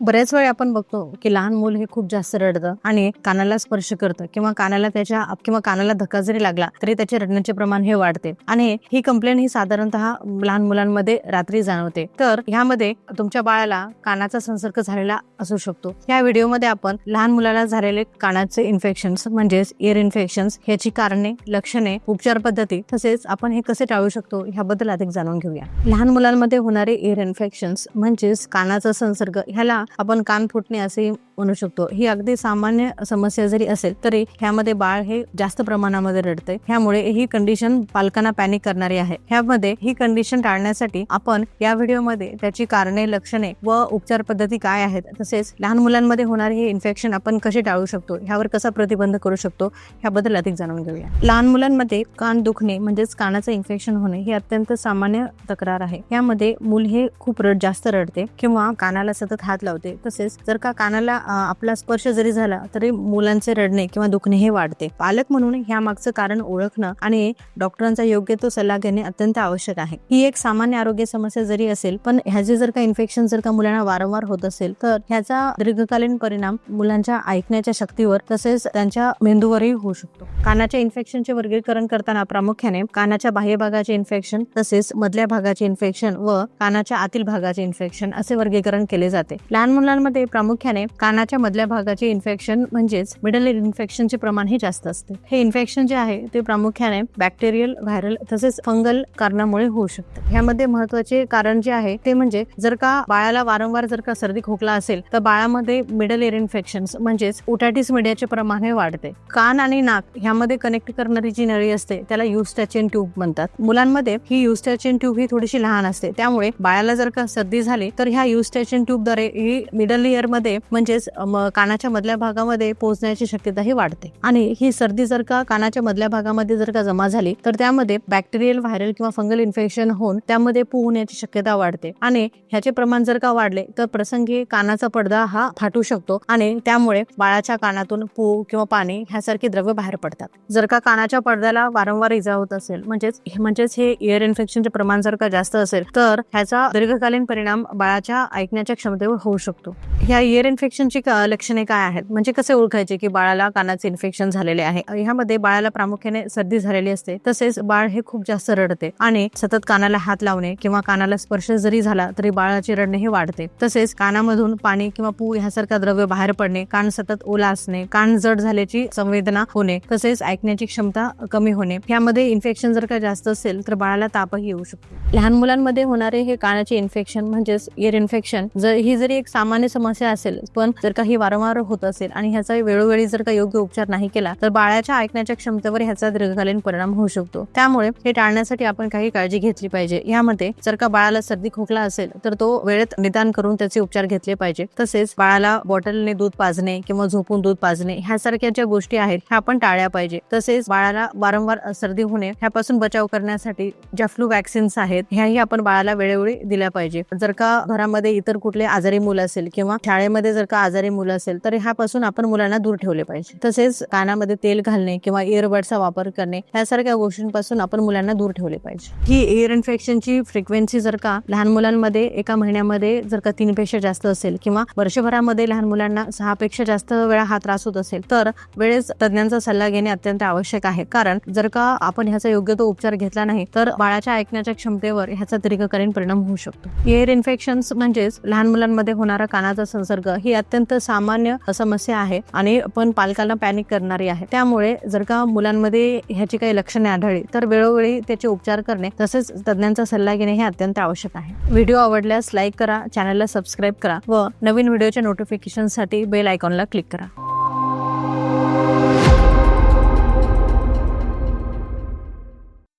बऱ्याच वेळी आपण बघतो की लहान मूल हे खूप जास्त रडतं आणि कानाला स्पर्श करतं किंवा कानाला त्याच्या किंवा कानाला धक्का जरी लागला तरी त्याचे रडण्याचे प्रमाण हे वाढते. आणि ही कंप्लेंट ही साधारणतः लहान मुलांमध्ये रात्री जाणवते. तर ह्यामध्ये तुमच्या बाळाला कानाचा संसर्ग झालेला असू शकतो. या व्हिडिओमध्ये आपण लहान मुलाला झालेले कानाचे इन्फेक्शन्स म्हणजेच इयर इन्फेक्शन ह्याची कारणे लक्षणे उपचार पद्धती तसेच आपण हे कसे टाळू शकतो ह्याबद्दल अधिक जाणून घेऊया. लहान मुलांमध्ये होणारे इयर इन्फेक्शन म्हणजेच कानाचा संसर्ग ह्याला आपण कान फुटणे असे म्हणू शकतो. ही अगदी सामान्य समस्या जरी असेल तरी ह्यामध्ये बाळ हे जास्त प्रमाणामध्ये रडते ह्यामुळे ही कंडिशन पालकांना पॅनिक करणारी आहे. ह्यामध्ये ही कंडिशन टाळण्यासाठी आपण या व्हिडिओमध्ये त्याची कारणे लक्षणे व उपचार पद्धती काय आहेत तसेच लहान मुलांमध्ये होणारे हे इन्फेक्शन आपण कसे टाळू शकतो ह्यावर कसा प्रतिबंध करू शकतो ह्याबद्दल अधिक जाणून घेऊया. लहान मुलांमध्ये कान दुखणे म्हणजेच कानाचं इन्फेक्शन होणे ही अत्यंत सामान्य तक्रार आहे. यामध्ये मूल हे खूप रड जास्त रडते किंवा कानाला सतत हात लावते. तसेच जर का कानाला आपला स्पर्श जरी झाला तरी मुलांचे रडणे किंवा दुखणे हे वाढते. पालक म्हणून ह्या मागचं कारण ओळखणं आणि डॉक्टरांचा योग्य तो सल्ला घेणे अत्यंत आवश्यक आहे. ही एक सामान्य आरोग्य समस्या जरी असेल पण ह्याचे जर का इन्फेक्शन जर का मुलांना वारंवार होत असेल तर ह्याचा दीर्घकालीन परिणाम मुलांच्या ऐकण्याच्या शक्तीवर तसेच त्यांच्या मेंदूवरही होऊ शकतो. कानाच्या इन्फेक्शनचे वर्गीकरण करताना प्रामुख्याने कानाच्या बाह्य भागाचे इन्फेक्शन तसेच मधल्या भागाचे इन्फेक्शन व कानाच्या आतील भागाचे इन्फेक्शन असे वर्गीकरण केले जाते. लहान मुलांमध्ये प्रामुख्याने कान कानाच्या मधल्या भागाचे इन्फेक्शन म्हणजेच मिडल इयर इन्फेक्शनचे प्रमाण हे जास्त असते. हे इन्फेक्शन जे आहे ते प्रामुख्याने बॅक्टेरियल व्हायरल तसेच फंगल कारणामुळे होऊ शकते. ह्यामध्ये महत्त्वाचे कारण जे आहे ते म्हणजे जर का बाळाला वारंवार जर का सर्दी खोकला असेल तर बाळामध्ये मिडल एअर इन्फेक्शन म्हणजेच ओटायटिस मीडियाचे प्रमाण हे वाढते. कान आणि नाक ह्यामध्ये कनेक्ट करणारी जी नळी असते त्याला युस्टॅचिन ट्यूब म्हणतात. मुलांमध्ये ही युस्टॅचिन ट्यूब ही थोडीशी लहान असते. त्यामुळे बाळाला जर का सर्दी झाली तर ह्या युस्टॅचिन ट्यूबद्वारे ही मिडल इयरमध्ये म्हणजेच कानाच्या मधल्या भागामध्ये पोहोचण्याची शक्यता ही वाढते. आणि ही सर्दी जर का कानाच्या मधल्या भागामध्ये जर का जमा झाली तर त्यामध्ये बॅक्टेरियल व्हायरल किंवा फंगल इन्फेक्शन होऊन त्यामध्ये पू होण्याची शक्यता वाढते. आणि ह्याचे प्रमाण जर का वाढले तर प्रसंगी कानाचा पडदा हा फाटू शकतो आणि त्यामुळे बाळाच्या कानातून पू किंवा पाणी ह्यासारखे द्रव्य बाहेर पडतात. जर का कानाच्या पडद्याला वारंवार इजा होत असेल म्हणजेच म्हणजेच हे इयर इन्फेक्शनचे प्रमाण जर का जास्त असेल तर ह्याचा दीर्घकालीन परिणाम बाळाच्या ऐकण्याच्या क्षमतेवर होऊ शकतो. ह्या इयर इन्फेक्शनची लक्षणे काय आहेत? म्हणजे कसे ओळखायचे की बाळाला कानाचे इन्फेक्शन झालेले आहे? ह्यामध्ये बाळाला प्रामुख्याने सर्दी झालेली असते. तसेच बाळ हे खूप जास्त रडते आणि सतत कानाला हात लावणे किंवा कानाला स्पर्श जरी झाला तरी बाळाचे रडणे हे वाढते. तसेच कानामधून पाणी किंवा पू ह्यासारखा द्रव्य बाहेर पडणे कान सतत ओला असणे कान जड झाल्याची संवेदना होणे तसेच ऐकण्याची क्षमता कमी होणे यामध्ये इन्फेक्शन जर का जास्त असेल तर बाळाला तापही येऊ शकतो. लहान मुलांमध्ये होणारे हे कानाचे इन्फेक्शन म्हणजेच इयर इन्फेक्शन जर ही जरी एक सामान्य समस्या असेल पण जर का ही वारंवार होत असेल आणि ह्याचा वेळोवेळी जर का योग्य उपचार नाही केला तर बाळाच्या ऐकण्याच्या क्षमतेवर ह्याचा दीर्घकालीन परिणाम होऊ शकतो. त्यामुळे हे टाळण्यासाठी आपण काही काळजी घेतली पाहिजे. यामध्ये जर का बाळाला सर्दी खोकला असेल तर तो वेळेत निदान करून त्याचे उपचार घेतले पाहिजे. तसेच बाळाला बॉटलने दूध पाजणे किंवा झोपून दूध पाजणे ह्यासारख्या ज्या गोष्टी आहेत ह्या आपण टाळल्या पाहिजे. तसेच बाळाला वारंवार सर्दी होणे ह्यापासून बचाव करण्यासाठी ज्या फ्लू वॅक्सिन्स आहेत ह्याही आपण बाळाला वेळोवेळी दिल्या पाहिजे. जर का घरामध्ये इतर कुठले आजारी मुलं असेल किंवा शाळेमध्ये जर का आजारी मुलं असेल तर ह्यापासून आपण मुलांना दूर ठेवले पाहिजे. तसेच कानामध्ये तेल घालणे किंवा इयरबडचा वापर करणे ह्यासारख्या गोष्टींपासून आपण मुलांना दूर ठेवले पाहिजे. ही इयर इन्फेक्शनची फ्रिक्वेन्सी जर का लहान मुलांमध्ये एका महिन्यामध्ये जर का तीन पेक्षा जास्त असेल किंवा वर्षभरामध्ये लहान मुलांना सहा पेक्षा जास्त वेळा हा त्रास होत असेल तर वेळेस तज्ञांचा सल्ला घेणे अत्यंत आवश्यक आहे. कारण जर का आपण ह्याचा योग्य तो उपचार घेतला नाही तर बाळाच्या ऐकण्याच्या क्षमतेवर ह्याचा दीर्घकालीन परिणाम होऊ शकतो. एअर इन्फेक्शन म्हणजेच लहान मुलांमध्ये होणारा कानाचा संसर्ग ही अत्यंत अत्यंत सामान्य समस्या आहे आणि पण पालकांना पॅनिक करणारी आहे. त्यामुळे जर का मुलांमध्ये ह्याची काही लक्षणे आढळली तर वेळोवेळी त्याचे उपचार करणे तसेच तज्ञांचा सल्ला घेणे हे अत्यंत आवश्यक आहे. व्हिडिओ आवडल्यास लाईक करा चॅनलला सबस्क्राईब करा व नवीन व्हिडिओच्या नोटिफिकेशनसाठी बेल आयकॉनला क्लिक करा.